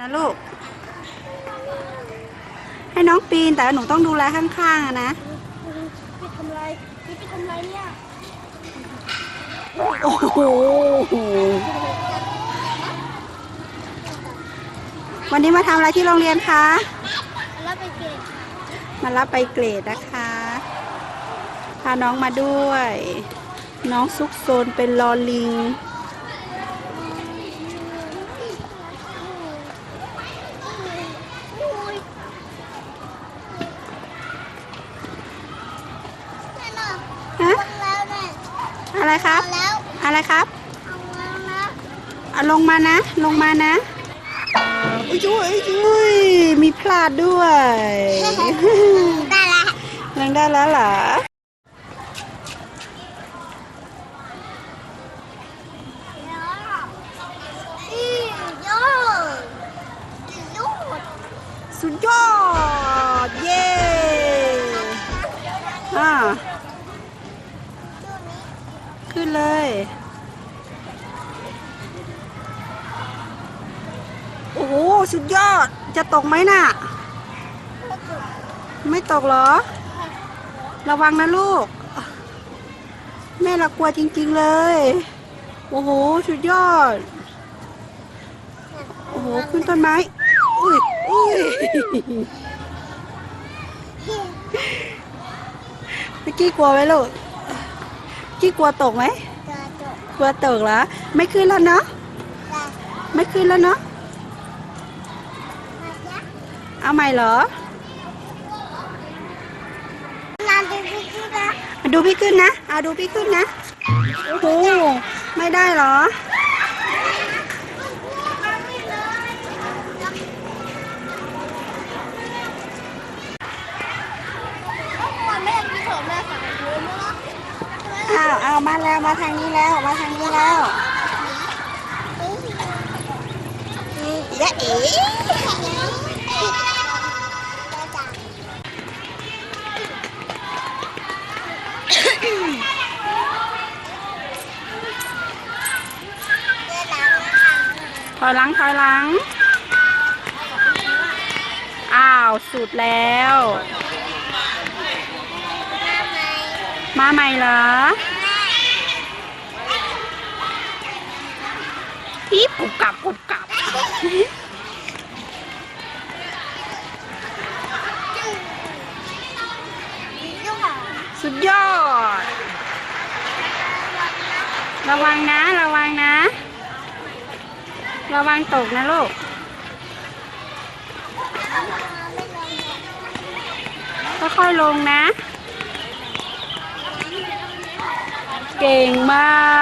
นะลูก ให้น้องปีนแต่หนูต้องดูแลข้างๆอะนะไปทำไรพี่ไปทำไรเนี่ยโอ้โหวันนี้มาทำอะไรที่โรงเรียนคะแล้วไปเก็บมารับไปเกรดนะคะพาน้องมาด้วย น้องซุกโซนเป็นลอลิง ฮะแล้วเนี่ยอะไรครับเอาแล้วอะไรครับเอาแล้วนะเอาลงมานะ ลงมานะอุ้ยอุ้ยอุ้ยมีพลาดด้วยได้ละยังได้แล้วเหรออีโยโยสุดยอด เย้ ขึ้นเลย โอ้โห สุดยอด จะตกไหมน่ะ ไม่ตกเหรอ ระวังนะลูก แม่ละกลัวจริง ๆเลย โอ้โห สุดยอด โอ้โห ขึ้นต้นไม้ อุ้ยอุ้ยเมื่อกี้กลัวไหมลูก กี้กลัวตกไหมจะจบกลัวตกเหรอไม่ขึ้นแล้วเนาะจะไม่ขึ้นแล้วเนาะมาจ้ะเอาใหม่เหรอนานดูพี่พี่นะมาดูพี่ขึ้นนะเอาดูพี่ขึ้นนะโอ้โหไม่ได้เหรอ คนไม่ยังมีโถแม่สั่งดูมั้ง อ้าว เอามาแล้วมาทางนี้แล้วมาทางนี้แล้วยะเอ๋ถอยหลังถอยหลัง อ้าว สุดแล้ว มาใหม่เหรอพี่กุบกับกุบกับ สุดยอด ระวังนะ ระวังนะ ระวังตกนะลูกค่อยๆลงนะ เก่งมาก